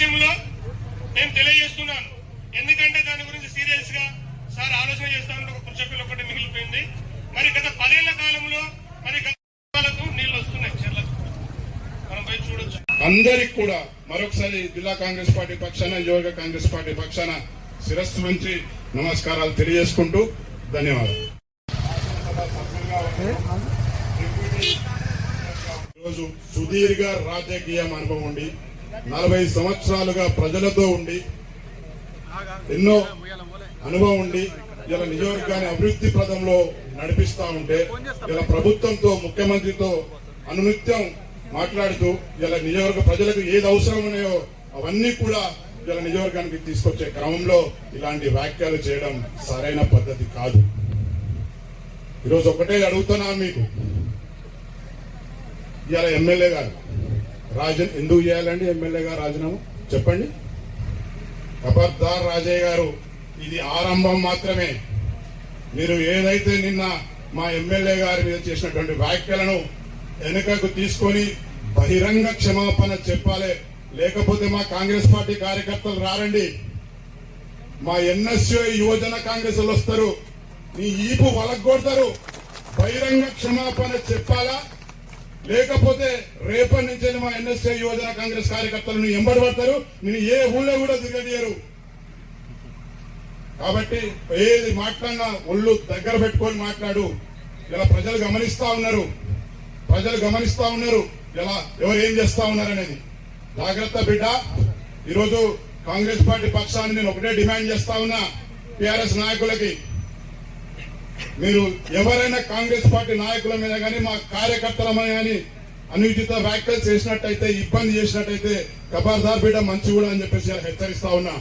విషయంలో నేను తెలియజేస్తున్నాను. ఎందుకంటే దాని గురించి సీరియస్గా సార్ ఆలోచన చేస్తామని ఒక పురుషపిల్ల ఒకటి మిగిలిపోయింది. మరి గత పదేళ్ళ కాలంలో మరి గత నీళ్ళు వస్తున్నాయి. చెర్లకు మనం పోయి చూడొచ్చు. అందరికి కూడా మరొకసారి జిల్లా కాంగ్రెస్ పార్టీ పక్షాన యువక కాంగ్రెస్ పార్టీ పక్షాన శిరస్సు నుంచి నమస్కారాలు తెలియజేసుకుంటూ ధన్యవాదాలు. ఈరోజు సుదీర్ఘ రాజకీయ అనుభవం ఉండి నలభై సంవత్సరాలుగా ప్రజలతో ఉండి ఎన్నో అనుభవం ఉండి ఇలా నియోజకవర్గాన్ని అభివృద్ధి పదంలో నడిపిస్తా ఉంటే ఇలా ప్రభుత్వంతో ముఖ్యమంత్రితో అనునిత్యం మాట్లాడుతూ ఇలా నియోజకవర్గ ప్రజలకు ఏది అవసరం ఉన్నాయో అవన్నీ కూడా ఇలా నియోజకవర్గానికి తీసుకొచ్చే క్రమంలో ఇలాంటి వ్యాఖ్యలు చేయడం సరైన పద్ధతి కాదు. ఈరోజు ఒకటే అడుగుతున్నాను మీకు. ఇలా ఎమ్మెల్యే గారు రాజన్ ఎందుకు చేయాలండి ఎమ్మెల్యే గారు రాజీనామా? చెప్పండి. ఖబర్దార్ రాజయ్య గారు ఇది ఆరంభం మాత్రమే. మీరు ఏదైతే నిన్న మా ఎమ్మెల్యే గారి మీద చేసినటువంటి వ్యాఖ్యలను వెనుకకు తీసుకొని బహిరంగ క్షమాపణ చెప్పాలి లేకపోతే మా కాంగ్రెస్ పార్టీ కార్యకర్తలు రారండి. మా ఎన్ఎస్యూ యువజన కాంగ్రెస్ వస్తారు నీ ఈపు వలగొడతారు బహిరంగ క్షమాపణ చెప్పాలా? లేకపోతే రేపటి నుంచి మా ఎన్ఎస్ఏ యువజన కాంగ్రెస్ కార్యకర్తలను ఎంబడి పడతారు నేను ఏ ఊళ్ళో కూడా తిరగదీయరు కాబట్టి ఏది మాట్లాడినా ఒళ్ళు దగ్గర పెట్టుకొని మాట్లాడు. ఇలా ప్రజలు గమనిస్తా ఉన్నారు. ప్రజలు గమనిస్తా ఉన్నారు. ఇలా ఎవరు ఏం చేస్తా ఉన్నారు అనేది. జాగ్రత్త బిడ్డ. ఈరోజు కాంగ్రెస్ పార్టీ పక్షాన్ని నేను ఒకటే డిమాండ్ చేస్తా ఉన్నా. టిఆర్ఎస్ నాయకులకి. మీరు ఎవరైనా కాంగ్రెస్ పార్టీ నాయకుల మీద కానీ మా కార్యకర్తల మీద కానీ అనుచిత వ్యాఖ్యలు చేసినట్టయితే ఇబ్బంది చేసినట్టయితే కబార్దార్ బిడ్డ మంచి కూడా అని చెప్పేసి హెచ్చరిస్తా ఉన్నా.